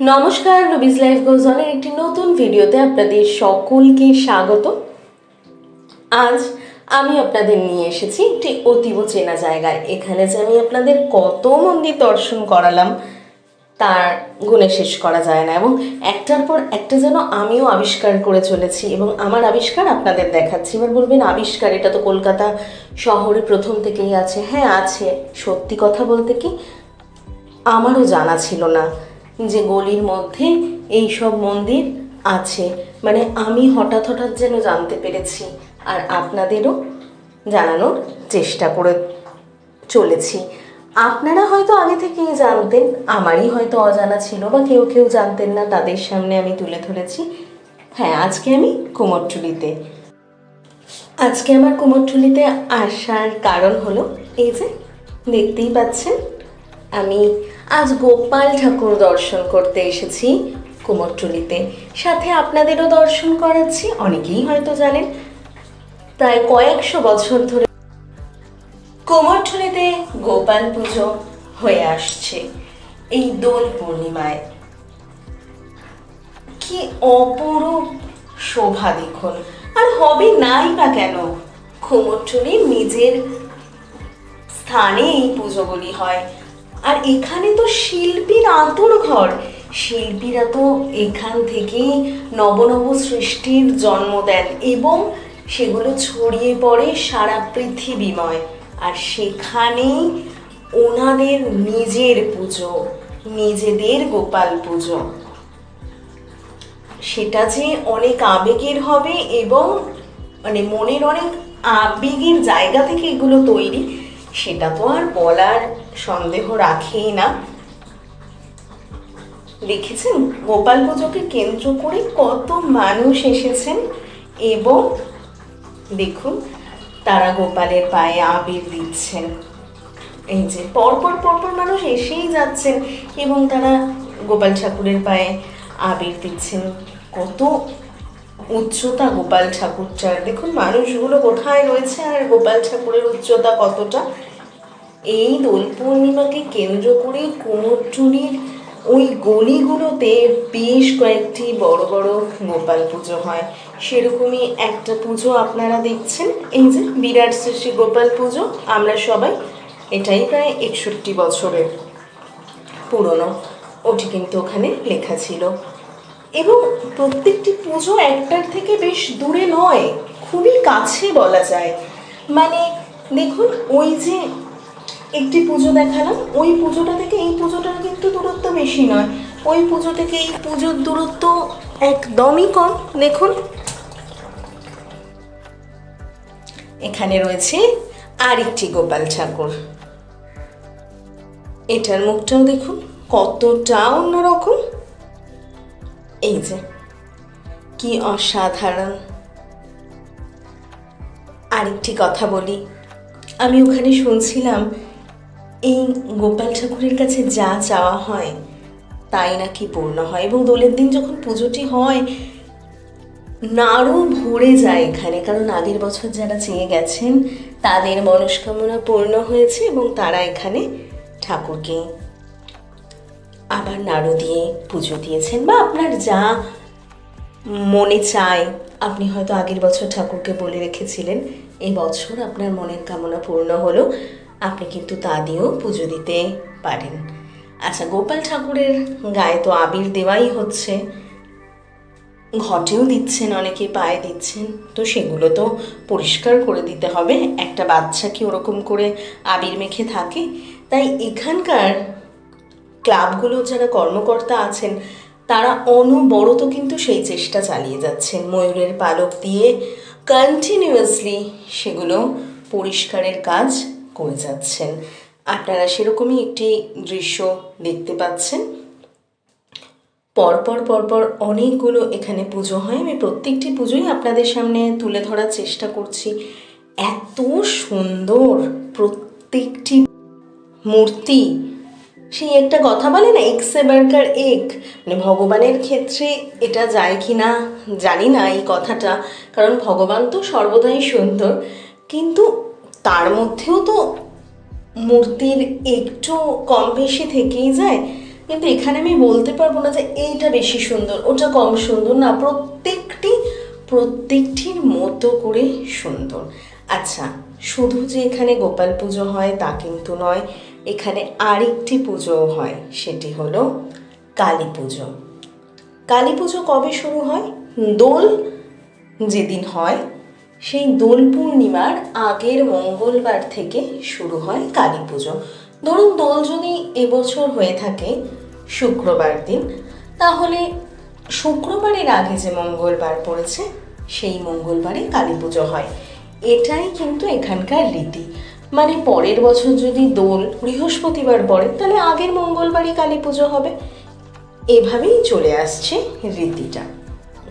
নমস্কার Ruby's life goes অনের একটি নতুন ভিডিওতে আপনাদের সকলকে স্বাগত। আজ আমি আপনাদের নিয়ে এসেছি একটি অতীব চেনা জায়গায়। এখানে যে আমি আপনাদের কত মন্দির দর্শন করালাম, তার গুণে শেষ করা যায় না এবং একটার পর একটা যেন আমিও আবিষ্কার করে চলেছি এবং আমার আবিষ্কার আপনাদের দেখাচ্ছি। এবার বলবেন, আবিষ্কার, এটা তো কলকাতা শহরে প্রথম থেকেই আছে। হ্যাঁ আছে। সত্যি কথা বলতে কি, আমারও জানা ছিল না। যে গলির মধ্যে এই সব মন্দির আছে। মানে আমি হঠাৎ হঠাৎ যেন জানতে পেরেছি আর আপনাদেরও জানানোর চেষ্টা করে চলেছি। আপনারা হয়তো আগে থেকেই জানতেন, আমারই হয়তো অজানা ছিল বা কেউ কেউ জানতেন না, তাদের সামনে আমি তুলে ধরেছি। হ্যাঁ আজকে আমি কুমোরটুলিতে। আজকে আমার কুমোরটুলিতে আসার কারণ হলো, এই যে দেখতেই পাচ্ছেন, আমি আজ গোপাল ঠাকুর দর্শন করতে এসেছি কুমোরটুলিতে। সাথে আপনাদেরও দর্শন করাচ্ছি, অনেকেই হয়তো জানেন। প্রায় কয়েকশো বছর ধরে কুমোরটুলিতে গোপাল পুজো হয়ে আসছে এই দোল পূর্ণিমায়। কি অপরূপ শোভা দেখুন। আর হবে নাই বা কেন? কুমোরটুলির নিজের স্থানে এই পুজোগুলি হয়। আর এখানে তো শিল্পীর আতুর ঘর। শিল্পীরা তো এখান থেকেই নব নব সৃষ্টির জন্ম দেন এবং সেগুলো ছড়িয়ে পড়ে সারা পৃথিবীময়। আর সেখানেই ওনাদের নিজের পুজো, নিজেদের গোপাল পুজো। সেটা যে অনেক আবেগের হবে এবং মানে মনের অনেক আবেগের জায়গা থেকে এগুলো তৈরি সেটা তো আর বলার সন্দেহ রাখেই না। দেখেছেন? গোপাল পুজোকে কেন্দ্র করে কত মানুষ এসেছেন এবং দেখুন, তারা গোপালের পায়ে আবির দিচ্ছেন। এই যে পরপর পরপর মানুষ এসেই যাচ্ছেন এবং তারা গোপাল ঠাকুরের পায়ে আবির দিচ্ছেন। কত উচ্চতা গোপাল ঠাকুরটার দেখুন, মানুষগুলো কোথায় রয়েছে আর গোপাল ঠাকুরের উচ্চতা কতটা? এই দোল পূর্ণিমাকে কেন্দ্র করে কুমোরটুলির ওই গলিগুলোতে বেশ কয়েকটি বড় বড় গোপাল পুজো হয়। সেরকমই একটা পুজো আপনারা দেখছেন, এই যে বিরাট শ্রী গোপাল পুজো। আমরা সবাই এটাই প্রায় একষট্টি বছরের পুরনো। ওটি কিন্তু ওখানে লেখা ছিল। এবং প্রত্যেকটি পুজো একটার থেকে বেশ দূরে নয়, খুবই কাছে বলা যায়। মানে দেখুন, ওই যে একটি পুজো দেখালাম, ওই পুজোটা থেকে এই পুজোটার কিন্তু দূরত্ব বেশি নয়। ওই পুজো থেকে এই পুজোর দূরত্ব একদমই কম। দেখুন। এখানে রয়েছে আরেকটি গোপাল ঠাকুর। এটার মুখটাও দেখুন, কতটা অন্যরকম। এই যে, কি অসাধারণ। আরেকটি কথা বলি, আমি ওখানে শুনছিলাম, এই গোপাল ঠাকুরের কাছে যা চাওয়া হয়, তাই নাকি পূর্ণ হয় এবং দোলের দিন যখন পুজোটি হয়, নাড়ু ভরে যায় এখানে। কারণ আগের বছর যারা চেয়ে গেছেন, তাদের মনস্কামনা পূর্ণ হয়েছে এবং তারা এখানে ঠাকুরকে আবার নাড়ু দিয়ে পুজো দিয়েছেন বা আপনার যা মনে চায়, আপনি হয়তো আগের বছর ঠাকুরকে বলে রেখেছিলেন এই বছর আপনার মনের কামনা পূর্ণ হলো, আপনি কিন্তু তা দিয়েও পুজো দিতে পারেন। আচ্ছা গোপাল ঠাকুরের গায়ে তো আবির দেওয়াই হচ্ছে। ঘটেও দিচ্ছেন, অনেকে পায়ে দিচ্ছেন, তো সেগুলো তো পরিষ্কার করে দিতে হবে। একটা বাচ্চা কি ওরকম করে আবির মেখে থাকে? তাই এখানকার ক্লাবগুলো যারা কর্মকর্তা আছেন, তারা অনবরত কিন্তু সেই চেষ্টা চালিয়ে যাচ্ছেন। ময়ূরের পালক দিয়ে কন্টিনিউয়াসলি সেগুলো পরিষ্কারের কাজ করে যাচ্ছেন। আপনারা সেরকমই একটি দৃশ্য দেখতে পাচ্ছেন। পরপর পরপর অনেকগুলো এখানে পুজো হয়। আমি প্রত্যেকটি পুজোই আপনাদের সামনে তুলে ধরার চেষ্টা করছি। এত সুন্দর প্রত্যেকটি মূর্তি সেই একটা কথা বলে না এক্স এবারকার এক। মানে ভগবানের ক্ষেত্রে এটা যায় কি না জানি না এই কথাটা, কারণ ভগবান তো সর্বদাই সুন্দর। কিন্তু তার মধ্যেও তো মূর্তির একটু কম বেশি থেকেই যায়। কিন্তু এখানে আমি বলতে পারব না যে এইটা বেশি সুন্দর, ওটা কম সুন্দর না, প্রত্যেকটি, প্রত্যেকটির মতো করে সুন্দর। আচ্ছা শুধু যে এখানে গোপাল পুজো হয় তা কিন্তু নয় এখানে আরেকটি পুজোও হয়, সেটি হলো কালী পুজো। কালী পুজো কবে শুরু হয়? দোল যেদিন হয়, সেই দোল পূর্ণিমার আগের মঙ্গলবার থেকে শুরু হয় কালী পুজো। ধরুন, দোল যদি এবছর হয়ে থাকে শুক্রবার দিন, তাহলে শুক্রবারের আগে যে মঙ্গলবার পড়েছে, সেই মঙ্গলবারে কালী পুজো হয়। এটাই কিন্তু এখানকার রীতি। মানে পরের বছর যদি দোল বৃহস্পতিবার পড়ে, তাহলে আগের মঙ্গলবারই কালী পুজো হবে। এভাবেই চলে আসছে রীতিটা।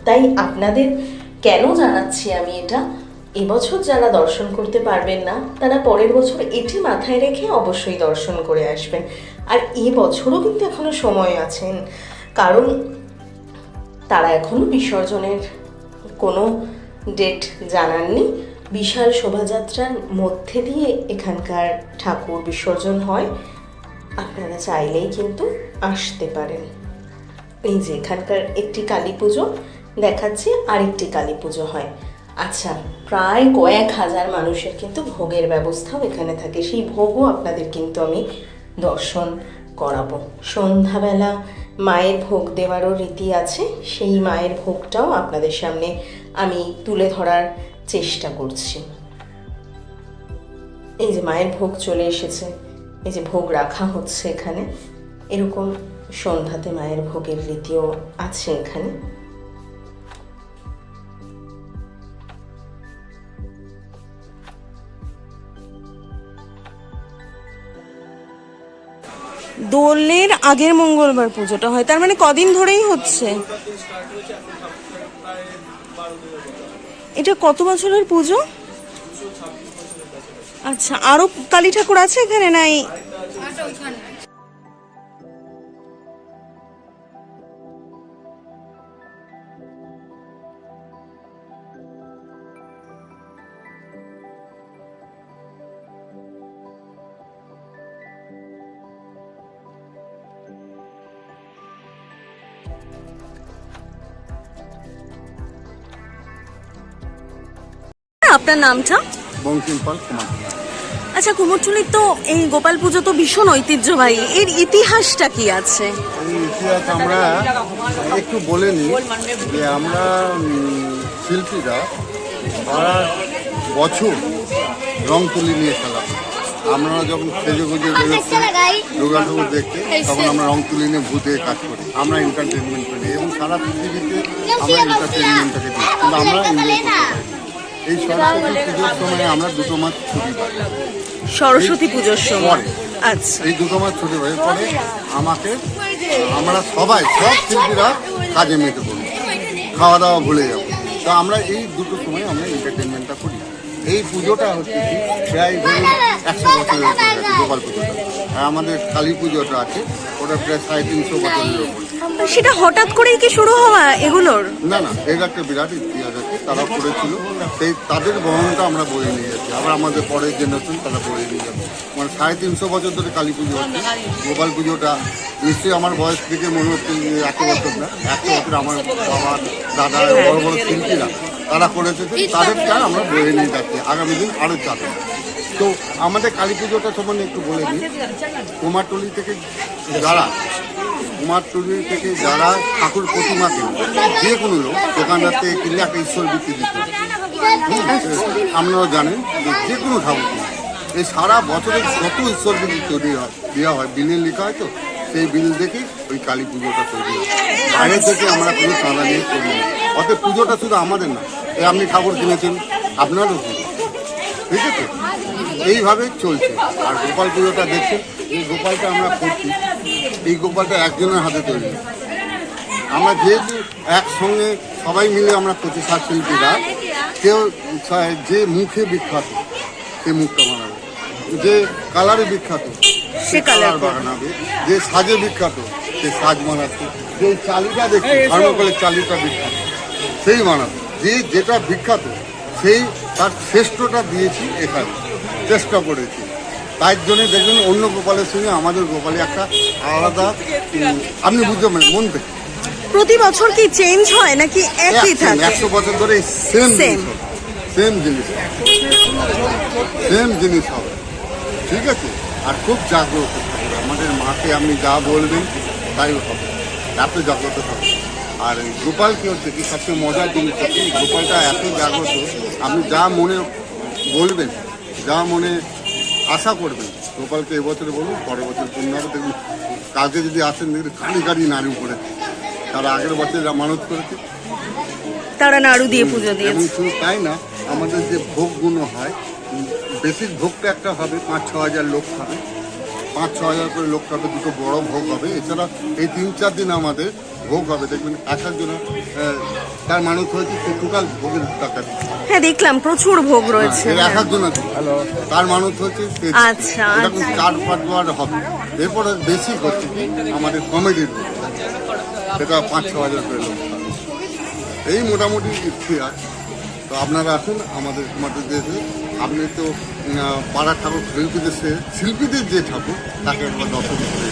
তাই আপনাদের কেন জানাচ্ছি আমি এটা? এবছর যারা দর্শন করতে পারবেন না, তারা পরের বছর এটি মাথায় রেখে অবশ্যই দর্শন করে আসবেন। আর এ বছরও কিন্তু এখনও সময় আছেন। কারণ তারা এখনও বিসর্জনের কোনো ডেট জানাননি। বিশাল শোভাযাত্রার মধ্যে দিয়ে এখানকার ঠাকুর বিসর্জন হয়। আপনারা চাইলেই কিন্তু আসতে পারেন। এই যে এখানকার একটি কালী পুজো, দেখাচ্ছি আরেকটি কালী পুজো হয়। আচ্ছা প্রায় কয়েক হাজার মানুষের কিন্তু ভোগের ব্যবস্থাও এখানে থাকে। সেই ভোগও আপনাদের কিন্তু আমি দর্শন করাবো। সন্ধ্যাবেলা মায়ের ভোগ দেওয়ারও রীতি আছে। সেই মায়ের ভোগটাও আপনাদের সামনে আমি তুলে ধরার চেষ্টা করছি। এই যে মায়ের ভোগ চলে এসেছে, এই যে ভোগ রাখা হচ্ছে এখানে, এরকম সন্ধ্যাতে মায়ের ভোগের রীতিও আছে এখানে। দোলের আগের মঙ্গলবার পুজোটা হয়, তার মানে কদিন ধরেই হচ্ছে? এটা কত বছরের পুজো? আচ্ছা আরও কালী ঠাকুর আছে এখানে নাই? আপনার নামটা? বঙ্কিম পাল কুমার। আচ্ছা কুমোরটুলির তো এই গোপাল পুজো তো ভীষণ ঐতিহ্যবাহী। এর ইতিহাসটা কি আছে? এই ইতিহাস আমরা একটু বলে নিই যে আমরা শিল্পীরা সারা বছর রং তুলি নিয়ে খেলা আমরা যখন সেজে গুজে বেরোচ্ছি দুর্গা ঠাকুর দেখতে তখন আমরা রং তুলি নিয়ে ভূতে কাজ করি। আমরা এন্টারটেনমেন্ট করি এবং সারা পৃথিবীতে আমরা এন্টারটেনমেন্টটাকে দিই। কিন্তু আমরা এনজয় করতে পারি এই সরস্বতী পুজোর সময় আমরা দুটো মাস ছুটি পাই। সরস্বতী পুজোর সময়। আচ্ছা। এই দুটো মাস ছুটি হয়ে পরে আমাকে আমরা সবাই সব শিল্পীরা কাজে মেতে পড়ি। খাওয়া দাওয়া ভুলে যাব। তো আমরা এই দুটো সময় আমরা এন্টারটেনমেন্টটা করি। এই পুজোটা হচ্ছে কি প্রায় ধরুন একশো বছরের উপরে গোপাল পুজোটা আর আমাদের কালী পুজোটা আছে ওটা প্রায় সাড়ে তিনশো বছরের উপরে। সেটা হঠাৎ করেই কি শুরু হওয়া এগুলোর? না না এর একটা বিরাট ইতিহাস তারা করেছিল, সেই তাদের বহনটা আমরা বয়ে নিয়ে যাচ্ছি। আবার আমাদের পরের জেনারেশন তারা বয়ে নিয়ে যাবে। মানে সাড়ে তিনশো বছর ধরে কালী পুজো হচ্ছে। গোপাল পুজোটা নিশ্চয়ই আমার বয়স থেকে মনে হচ্ছে যে এত বছর না একশো বছর আমার বাবা, দাদা, বড় বড় শিল্পীরা তারা করেছে তাদেরটা আমরা বয়ে নিয়ে যাচ্ছি। আগামী দিন আরও চাপে তো আমাদের কালী পুজোটা সম্বন্ধে একটু বলে দিই কুমারটুলি থেকে যারা কুমারটুলি থেকে যারা ঠাকুর প্রতিমা যে কোনো লোক দোকানদার থেকে কিনলে একটা ঈশ্বর বৃত্তি দিতে আপনারাও জানেন যে যে কোনো ঠাকুর এই সারা বছরে যত ঈশ্বর বৃত্তি তৈরি হয়, দেওয়া হয় বিলে লেখা হয় তো, সেই বিল দেখেই ওই কালী পুজোটা তৈরি হয়। বাইরে থেকে আমরা কোনো চাঁদা নিয়ে করি না। অতএব পুজোটা শুধু আমাদের না আপনি ঠাকুর কিনেছেন, আপনারও ঠিক আছে? এইভাবে চলছে। আর গোপাল পুজোটা দেখছেন এই গোপালটা আমরা করছি। এই গোপালটা একজনের হাতে তৈরি। আমরা যেহেতু একসঙ্গে সবাই মিলে আমরা সাত শিল্পীরা কেউ যে মুখে বিখ্যাত সে মুখটা বানাবে যে কালারে বিখ্যাত সে কালার বানাবে। যে সাজে বিখ্যাত সে সাজ বানাচ্ছে যে চালিটা দেখছি ধর্মকলের চালিটা বিখ্যাত সেই বানাবে যে যেটা বিখ্যাত সেই তার শ্রেষ্ঠটা দিয়েছি এখানে। চেষ্টা করেছি। তাই জন্য দেখবেন অন্য গোপালের সঙ্গে আমাদের গোপালে একটা আলাদা আপনি বুঝতে পারেন মন থেকে। প্রতি বছর কি চেঞ্জ হয় নাকি একই থাকে? একশো বছর ধরে সেম সেম জিনিস সেম জিনিস হবে। ঠিক আছে? আর খুব জাগ্রত থাকবে। আমাদের মাকে আপনি যা বলবেন তাই হবে। এত জাগ্রত থাকবে। আর গোপাল কি হচ্ছে কি সবচেয়ে মজার জিনিস হচ্ছে গোপালটা এত জাগ্রত আপনি যা মনে বলবেন যা মনে আশা করবেন গোপালকে এবছর বলুন পরের বছর হবে দেখুন। কাজে যদি আসেন দেখবেন কালি কালি নাড়ু করে। তারা আগের বছর যা মানত করেছে। তারা নাড়ু দিয়ে পুজো দিয়েছে। শুধু তাই না আমাদের যে ভোগগুলো হয় বেসিক ভোগটা একটা হবে পাঁচ ছ হাজার লোক খাবে। পাঁচ ছ হাজার করে লোক খাবে দুটো বড় ভোগ হবে। এছাড়া এই তিন চার দিন আমাদের ভোগ হবে। দেখবেন এক একজন তার মানুষ হয়েছে সে টোটাল ভোগের টাকা হ্যাঁ দেখলাম প্রচুর ভোগ রয়েছে। এর এক একজন আছে। তার মানুষ হচ্ছে সে আচ্ছা, এরকম। চার পাঁচ বার হবে। এরপরে বেসিক হচ্ছে কি আমাদের কমেডির সেটা পাঁচ ছ হাজার করে লোক এই মোটামুটি ইতিহাস তো আপনারা আসুন আমাদের আমাদের দেশে আপনি তো পাড়া ঠাকুর শিল্পীদের শিল্পীদের যে ঠাকুর তাকে একবার দর্শন করে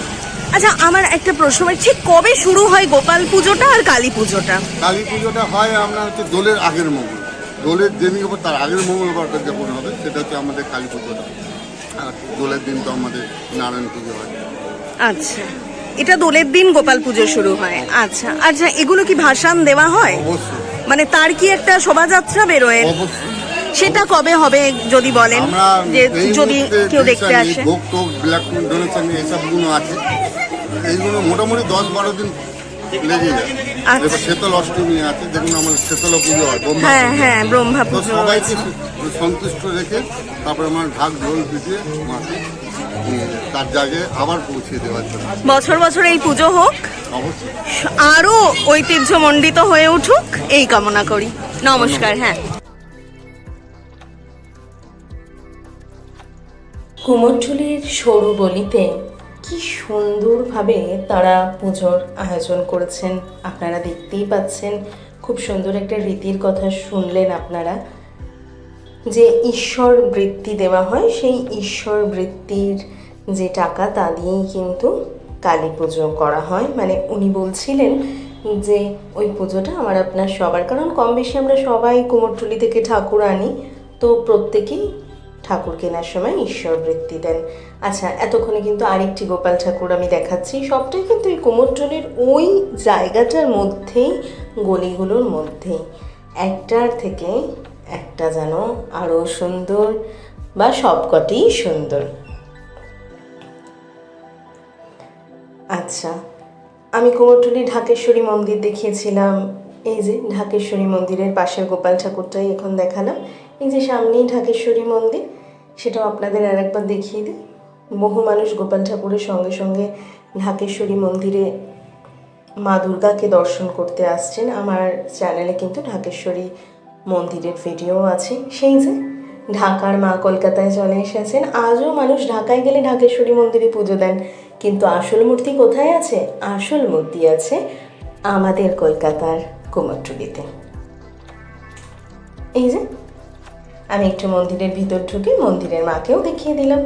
আচ্ছা আমার একটা প্রশ্ন মানে ঠিক কবে শুরু হয় গোপাল পুজোটা আর কালী পুজোটা? কালী পুজোটা হয় আমরা হচ্ছে দোলের আগের মঙ্গল। দোলের যেদিন হবে তার আগের মঙ্গলবারটা যখন হবে সেটা হচ্ছে আমাদের কালী পুজোটা। আর দোলের দিন তো আমাদের নারায়ণ পুজো হয়। আচ্ছা এটা দোলের দিন গোপাল পুজো শুরু হয়। আচ্ছা আচ্ছা এগুলো কি ভাসান দেওয়া হয়? অবশ্যই। মানে তার কি একটা শোভাযাত্রা বেরোয়? সেটা কবে হবে যদি বলেন? যে যদি কেউ দেখতে আসে। ভোগ টোগ ব্ল্যাক ডোনেশন এসবগুলো আছে। এইগুলো মোটামুটি দশ বারো দিন লেগে যায়। আচ্ছা। শীতল অষ্টমী আছে দেখুন আমাদের শীতল পুজো হয় হ্যাঁ হ্যাঁ ব্রহ্মা পুজো সবাইকে সন্তুষ্ট রেখে তারপরে আমার ঢাক ঢোল পিটিয়ে মাকে তার জায়গায় আবার পৌঁছে দেওয়ার জন্য। বছর বছর এই পুজো হোক অবশ্যই। আরও ঐতিহ্যমণ্ডিত হয়ে উঠুক এই কামনা করি। নমস্কার হ্যাঁ। কুমোরটুলির সরু গলিতে কি সুন্দরভাবে তারা পুজোর আয়োজন করেছেন আপনারা দেখতেই পাচ্ছেন। খুব সুন্দর একটা রীতির কথা শুনলেন আপনারা যে ঈশ্বর বৃত্তি দেওয়া হয় সেই ঈশ্বর বৃত্তির যে টাকা তা দিয়েই কিন্তু কালী পুজো করা হয়। মানে উনি বলছিলেন যে, ওই পুজোটা আমার আপনার সবার। কারণ কম বেশি আমরা সবাই কুমোরটুলি থেকে ঠাকুর আনি, তো প্রত্যেকেই ঠাকুর কেনার সময় ঈশ্বর বৃত্তি দেন। আচ্ছা এতক্ষণে কিন্তু আরেকটি গোপাল ঠাকুর আমি দেখাচ্ছি। সবটাই কিন্তু এই কুমোরটুলির ওই জায়গাটার মধ্যেই, গলিগুলোর মধ্যেই। একটার থেকে একটা যেন আরও সুন্দর বা সবকটিই সুন্দর। আচ্ছা আমি কুমোরটুলি ঢাকেশ্বরী মন্দির দেখিয়েছিলাম। এই যে, ঢাকেশ্বরী মন্দিরের পাশের গোপাল ঠাকুরটাই এখন দেখালাম। এই যে, সামনেই ঢাকেশ্বরী মন্দির, সেটাও আপনাদের আর একবার দেখিয়ে দিই। বহু মানুষ গোপাল ঠাকুরের সঙ্গে সঙ্গে ঢাকেশ্বরী মন্দিরে মা দুর্গাকে দর্শন করতে আসছেন। আমার চ্যানেলে কিন্তু ঢাকেশ্বরী মন্দিরের ভিডিও আছে। সেই যে, ঢাকার মা কলকাতায় চলে এসেছেন। আজও মানুষ ঢাকায় গেলে ঢাকেশ্বরী মন্দিরে পুজো দেন। কিন্তু আসল মূর্তি কোথায় আছে? আসল মূর্তি আছে আমাদের কলকাতার কুমোরটুলিতে। এই যে, আমি একটু মন্দিরের ভিতর ঢুকে মন্দিরের মাকেও দেখিয়ে দিলাম।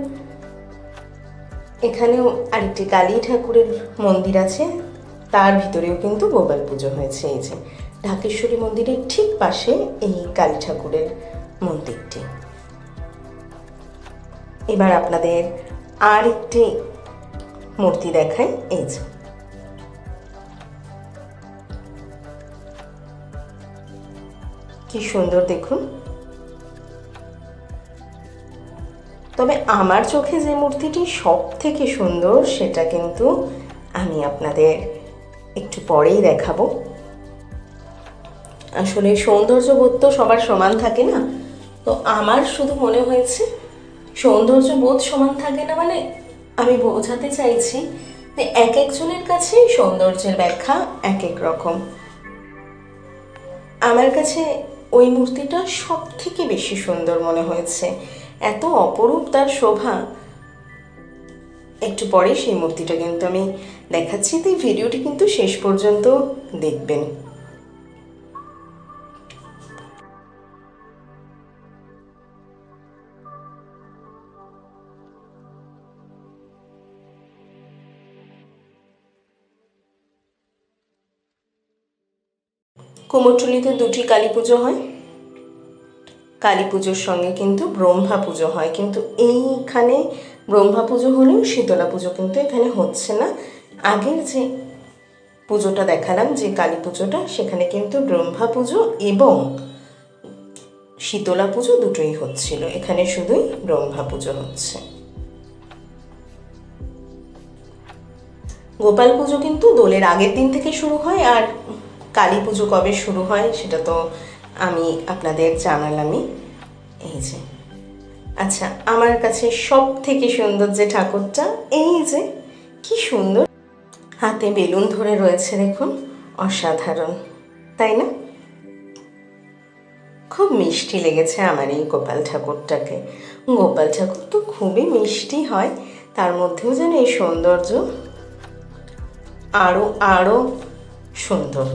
এখানেও আরেকটি কালী ঠাকুরের মন্দির আছে, তার ভিতরেও কিন্তু গোপাল পুজো হয়েছে। এই যে, ঢাকেশ্বরী মন্দিরের ঠিক পাশে এই কালী ঠাকুরের মন্দিরটি। এবার আপনাদের আর একটি মূর্তি দেখাই এই যে। কি সুন্দর দেখুন। তবে আমার চোখে যে মূর্তিটি সব থেকে সুন্দর, সেটা কিন্তু আমি আপনাদের একটু পরেই দেখাবো। আসলে সৌন্দর্য বোধ তো সবার সমান থাকে না। তো আমার শুধু মনে হয়েছে, সৌন্দর্য বোধ সমান থাকে না মানে আমি বোঝাতে চাইছি যে এক একজনের কাছে সৌন্দর্যের ব্যাখ্যা এক এক রকম। আমার কাছে ওই মূর্তিটা সব থেকে বেশি সুন্দর মনে হয়েছে। এত অপরূপ তার শোভা। একটু পরে সেই মূর্তিটা কিন্তু আমি দেখাচ্ছি। তো এই ভিডিওটি কিন্তু শেষ পর্যন্ত দেখবেন। কুমোরটুলিতে দুটি কালী পুজো হয়। কালী পুজোর সঙ্গে কিন্তু ব্রহ্মা পুজো হয়। কিন্তু এইখানে ব্রহ্মা পুজো হলেও শীতলা পুজো কিন্তু এখানে হচ্ছে না। আগের যে পুজোটা দেখালাম, যে কালী পুজোটা, সেখানে কিন্তু ব্রহ্মা পুজো এবং শীতলা পুজো দুটোই হচ্ছিল। এখানে শুধুই ব্রহ্মা পুজো হচ্ছে। গোপাল পুজো কিন্তু দোলের আগের দিন থেকে শুরু হয় আর কালী পুজো কবে শুরু হয় সেটা তো আমি আপনাদের জানালামই। এই যে। আচ্ছা আমার কাছে সব থেকে সুন্দর যে ঠাকুরটা, এই যে, কি সুন্দর। হাতে বেলুন ধরে রয়েছে, দেখুন, অসাধারণ, তাই না? খুব মিষ্টি লেগেছে আমার এই গোপাল ঠাকুরটাকে। গোপাল ঠাকুর তো খুবই মিষ্টি হয়, তার মধ্যেও যেন এই সৌন্দর্য আরও আরও সুন্দর।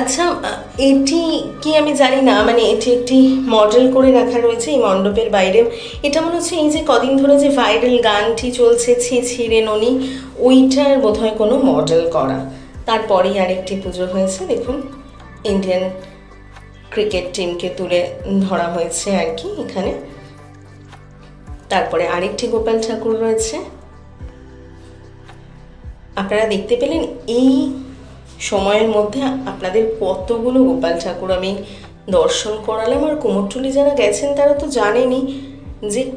আচ্ছা এটি কি আমি জানি না মানে এটি একটি মডেল করে রাখা রয়েছে এই মণ্ডপের বাইরে। এটা মনে হচ্ছে এই যে কদিন ধরে যে ভাইরাল গানটি চলছে, ছি ছিঁড়ে ননি, ওইটার বোধহয় কোনো মডেল করা। তারপরেই আরেকটি পুজো হয়েছে, দেখুন ইন্ডিয়ান ক্রিকেট টিমকে তুলে ধরা হয়েছে আর কি এখানে। তারপরে আরেকটি গোপাল ঠাকুর রয়েছে। আপনারা দেখতে পেলেন এই সময়ের মধ্যে আপনাদের কতগুলো গোপাল ঠাকুর আমি দর্শন করালাম আর কুমোরটুলি যারা গেছেন তারা তো জানেনই যে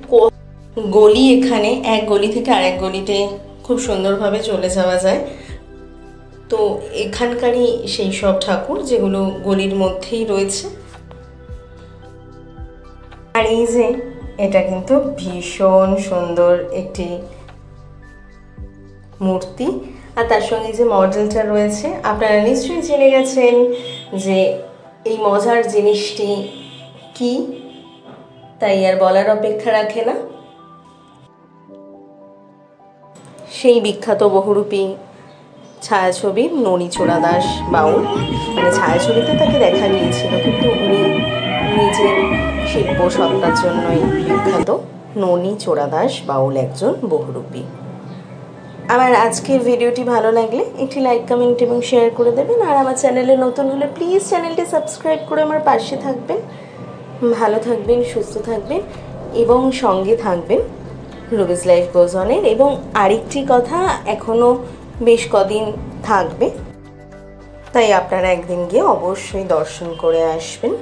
গলি এখানে, এক গলি থেকে আরেক গলিতে খুব সুন্দরভাবে চলে যাওয়া যায়। তো এখানকারই সেই সব ঠাকুর যেগুলো গলির মধ্যেই রয়েছে। আর এই যে, এটা কিন্তু ভীষণ সুন্দর একটি মূর্তি। আর তার সঙ্গে যে মডেলটা রয়েছে, আপনারা নিশ্চয়ই জেনে গেছেন যে এই মজার জিনিসটি কি, তাই আর বলার অপেক্ষা রাখে না। সেই বিখ্যাত বহুরূপী ছায়াছবি নড়িচোড়া দাস বাউল। মানে ছায়াছবিতে তাকে দেখা গিয়েছিল, কিন্তু উনি নিজের শিল্প সত্তার জন্যই বিখ্যাত ননী চোরা দাস বাউল একজন বহুরূপী। আমার আজকের ভিডিওটি ভালো লাগলে একটি লাইক কমেন্ট এবং শেয়ার করে দেবেন। আর আমার চ্যানেলে নতুন হলে প্লিজ চ্যানেলটি সাবস্ক্রাইব করে আমার পাশে থাকবেন। ভালো থাকবেন, সুস্থ থাকবেন এবং সঙ্গে থাকবেন। রুবিস লাইফ গোজ অনের এবং আরেকটি কথা এখনও বেশ কদিন থাকবে। তাই আপনারা একদিন গিয়ে অবশ্যই দর্শন করে আসবেন।